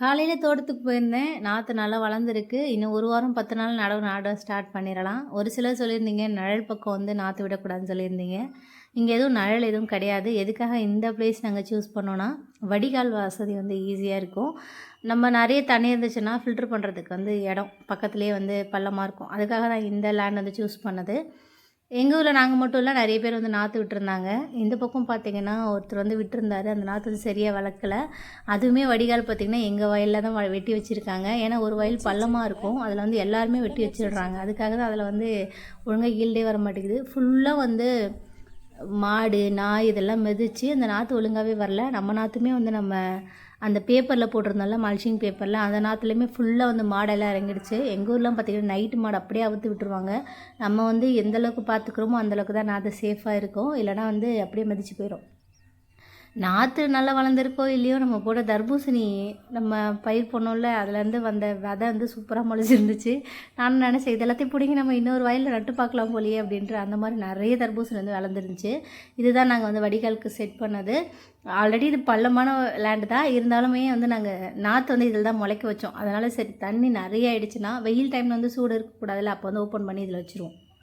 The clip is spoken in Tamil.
காலையில் தோட்டத்துக்கு போயிருந்தேன். நாற்று நல்லா வளர்ந்துருக்கு. இன்னும் ஒரு வாரம் 10 நாள் நடவு நாட ஸ்டார்ட் பண்ணிடலாம் ஒரு சிலர் சொல்லியிருந்தீங்க, நிழல் பக்கம் வந்து நாற்று விடக்கூடாதுன்னு சொல்லியிருந்தீங்க. இங்கே எதுவும் நிழல் எதுவும் கிடையாது. எதுக்காக இந்த பிளேஸ் நாங்கள் சூஸ் பண்ணோன்னா வடிகால் வசதி வந்து ஈஸியாக இருக்கும். நம்ம நிறைய தண்ணி இருந்துச்சுன்னா, ஃபில்டர் பண்ணுறதுக்கு வந்து இடம் பக்கத்துலேயே வந்து பள்ளமாக இருக்கும். அதுக்காக தான் இந்த லேண்ட் வந்து சூஸ் பண்ணது. எங்கள் ஊரில் நாங்கள் மட்டும் இல்லை நிறைய பேர் வந்து நாற்று விட்டுருந்தாங்க. இந்த பக்கம் பார்த்தீங்கன்னா, ஒருத்தர் வந்து விட்டுருந்தாரு. அந்த நாற்று வந்து சரியாக வளர்க்கல. அதுவுமே வடிகால் பார்த்தீங்கன்னா, எங்கள் வயலில் தான் வ வெட்டி வச்சுருக்காங்க ஏன்னா, ஒரு வயல் பள்ளமாக இருக்கும். அதில் வந்து எல்லாருமே வெட்டி வச்சிடுறாங்க அதுக்காக தான் அதில் வந்து ஒழுங்காக ஈல்டே வர மாட்டேங்குது. ஃபுல்லாக வந்து மாடு, நாய் இதெல்லாம் மிதிச்சு அந்த நாற்று ஒழுங்காவே வரல. நம்ம நாற்றுமே வந்து நம்ம அந்த பேப்பரில் போட்டிருந்தோம்ல, மல்ச்சிங் பேப்பரில் அந்த நாற்றுலையுமே ஃபுல்லாக வந்து மாடெல்லாம் இறங்கிடுச்சு. எங்கள் ஊர்லாம் பார்த்திங்கன்னா நைட்டு மாடு அப்படியே அவுத்து விட்டுருவாங்க. நம்ம வந்து எந்தளவுக்கு பார்த்துக்குறோமோ அந்தளவுக்கு அந்த அளவுக்கு தான் நாற்று சேஃபாக இருக்கும். இல்லைனா வந்து அப்படியே மிதிச்சு போயிடும் நாற்று நல்லா வளர்ந்துருக்கோ இல்லையோ, நம்ம போட்ட தர்பூசணி நம்ம பயிர் பண்ணோம்ல, அதுலேருந்து வந்த விதை வந்து சூப்பராக முளைச்சிருந்துச்சு. நானும் நினச்சேன், இது எல்லாத்தையும் பிடிங்கி நம்ம இன்னொரு வயலில் நட்டு பார்க்கலாம் போலியே அப்படின்ட்டு, அந்த மாதிரி நிறைய தர்பூசணி வந்து வளர்ந்துருந்துச்சு. இதுதான் நாங்கள் வந்து வடிகாலுக்கு செட் பண்ணது. ஆல்ரெடி இது பள்ளமான லேண்டு தான். இருந்தாலுமே வந்து நாங்கள் நாற்று வந்து இதில் தான் முளைக்க வச்சோம். அதனால் சரி தண்ணி நிறைய ஆயிடுச்சுன்னா, வெயில் டைமில் வந்து சூடு இருக்கக்கூடாதுல்ல, அப்போ வந்து ஓப்பன் பண்ணி இதில் வச்சுருவோம்.